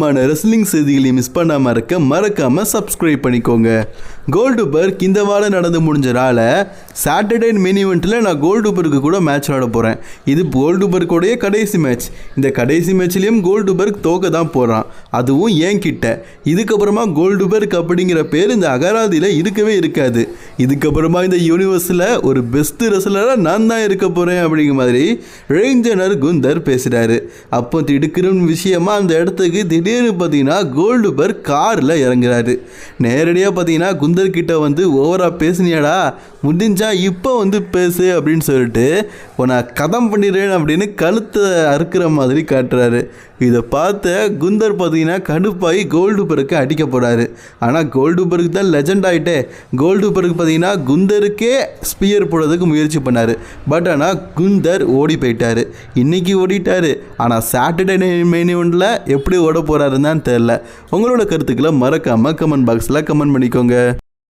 முக்கியமான ரெஸ்லிங் செய்திகளை மிஸ் பண்ணாமல் இருக்க மறக்காமல் சப்ஸ்கிரைப் பண்ணிக்கோங்க. கோல்டு பர்க் இந்த வாரம் நடந்து முடிஞ்சனால சாட்டர்டே மினி இவெண்ட்டில் நான் கோல்டு பர்க்கு கூட மேட்ச் விளாட போகிறேன் இது கோல்டு பர்க்கோடைய கடைசி மேட்ச் இந்த கடைசி மேட்ச்லேயும் கோல்டு பர்க் தோக்க தான் போகிறான் அதுவும் ஏன் கிட்ட இதுக்கப்புறமா கோல்டு பர்க் அப்படிங்கிற பேர் இந்த அகராதியில் இருக்கவே இருக்காது. இதுக்கப்புறமா இந்த யூனிவர்ஸில் ஒரு பெஸ்ட் ரெஸ்லராக நான் தான் இருக்க போகிறேன் அப்படிங்கிற மாதிரி ரேஞ்சனர் குந்தர் பேசுகிறாரு அப்போ திடுக்கிற விஷயமா அந்த இடத்துக்கு திடீர் திடீர்னு பார்த்தீங்கன்னா கோல்டு காரில் இறங்குறாரு. நேரடியாக பார்த்தீங்கன்னா குந்தர் கிட்ட வந்து ஓவராக பேசுனியாடா முடிஞ்சா இப்போ வந்து பேசு அப்படின்னு சொல்லிட்டு உன்னை கதம் பண்ணிடுறேன் அப்படின்னு கழுத்தை அறுக்கிற மாதிரி காட்டுறாரு. இதை பார்த்த குந்தர் பார்த்தீங்கன்னா கடுப்பாகி கோல்டு பருக்கு அடிக்க போகிறாரு ஆனால் கோல்டு பருக்கு தான் லெஜண்ட் ஆகிட்டே கோல்டு பருக்கு பார்த்தீங்கன்னா குந்தருக்கே ஸ்பியர் போடுறதுக்கு முயற்சி பண்ணார். பட் ஆனால் குந்தர் ஓடி போயிட்டார். இன்றைக்கி ஓடிட்டார். ஆனால் சாட்டர்டே மெயின் ஒன்றில் எப்படி ஓட போகிறாருன்னு தான் தெரில உங்களோட கருத்துக்களை மறக்காமல் கமெண்ட் பாக்ஸில் கமெண்ட் பண்ணிக்கோங்க.